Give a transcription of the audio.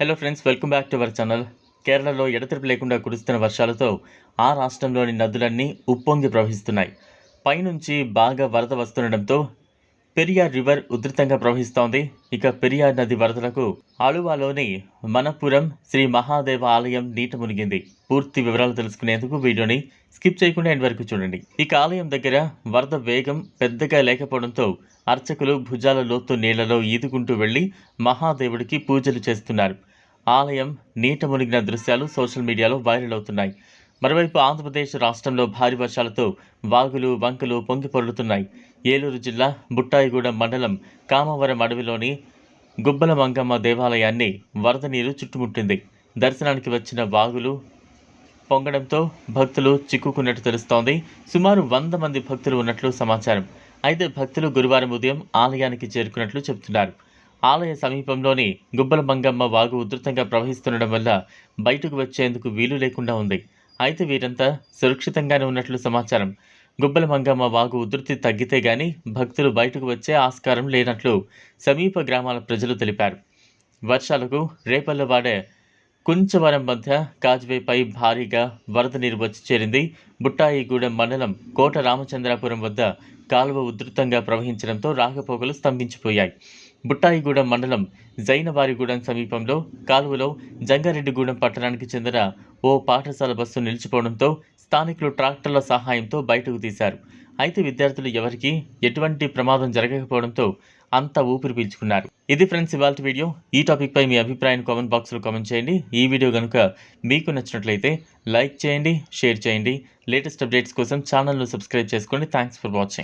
Hello friends welcome back to our channel కేరళలో ఎడతెరిపి లేకుండా కురుస్తున్న వర్షాలతో ఆ రాష్ట్రంలోని నదులన్నీ ఉప్పొంగి ప్రవహిస్తున్నాయి. పైనుంచి బాగా వరద వస్తుండటంతో పెరియార్ రివర్ ఉధృతంగా ప్రవహిస్తోంది. ఇక పెరియార్ నది వరదలకు అళువాలోని మనపురం శ్రీ మహాదేవ ఆలయం నీట మునిగింది. పూర్తి వివరాలు తెలుసుకునేందుకు వీడియోని స్కిప్ చేయకుండా ఎండ్ వరకు చూడండి. ఇక ఆలయం దగ్గర వరద వేగం పెద్దగా లేకపోవడంతో అర్చకులు భుజాల లోతు నీళ్ళలో ఈదుకుంటూ వెళ్ళి మహాదేవుడికి పూజలు చేస్తున్నారు. ఆలయం నీట మునిగిన దృశ్యాలు సోషల్ మీడియాలో వైరల్ అవుతున్నాయి. మరోవైపు ఆంధ్రప్రదేశ్ రాష్ట్రంలో భారీ వర్షాలతో వాగులు వంకలు పొంగి పొర్లుతున్నాయి. ఏలూరు జిల్లా బుట్టాయిగూడెం మండలం కామవరం అడవిలోని గుబ్బల మంగమ్మ దేవాలయాన్ని వరద నీరు చుట్టుముట్టింది. దర్శనానికి వచ్చిన వాగులు పొంగడంతో భక్తులు చిక్కుకున్నట్టు తెలుస్తోంది. సుమారు వంద మంది భక్తులు ఉన్నట్లు సమాచారం. అయితే భక్తులు గురువారం ఉదయం ఆలయానికి చేరుకున్నట్లు చెబుతున్నారు. ఆలయ సమీపంలోని గుబ్బల మంగమ్మ వాగు ఉధృతంగా ప్రవహిస్తుండడం వల్ల బయటకు వచ్చేందుకు వీలు లేకుండా ఉంది. అయితే వీరంతా సురక్షితంగానే ఉన్నట్లు సమాచారం. గుబ్బల మంగమ్మ వాగు ఉధృతి తగ్గితే గాని భక్తులు బయటకు వచ్చే ఆస్కారం లేనట్లు సమీప గ్రామాల ప్రజలు తెలిపారు. వర్షాలకు రేపల్లవాడే కుంచవరం మధ్య కాజ్వేపై భారీగా వరద నీరు వచ్చి చేరింది. బుట్టాయిగూడెం మండలం కోట రామచంద్రాపురం వద్ద కాలువ ఉధృతంగా ప్రవహించడంతో రాకపోకలు స్తంభించిపోయాయి. బుట్టాయిగూడెం మండలం జైనవారిగూడెం సమీపంలో కాలువలో జంగారెడ్డిగూడెం పట్టణానికి చెందిన ఓ పాఠశాల బస్సు నిలిచిపోవడంతో స్థానికులు ట్రాక్టర్ల సహాయంతో బయటకు తీశారు. అయితే విద్యార్థులు ఎవరికీ ఎటువంటి ప్రమాదం జరగకపోవడంతో అంతా ఊపిరి పీల్చుకున్నారు. ఇది ఫ్రెండ్స్ ఇవాళ వీడియో. ఈ టాపిక్పై మీ అభిప్రాయాన్ని కామెంట్ బాక్స్లో కామెంట్ చేయండి. ఈ వీడియో కనుక మీకు నచ్చినట్లయితే లైక్ చేయండి షేర్ చేయండి. లేటెస్ట్ అప్డేట్స్ కోసం ఛానల్ను సబ్స్క్రైబ్ చేసుకోండి. Thanks for watching.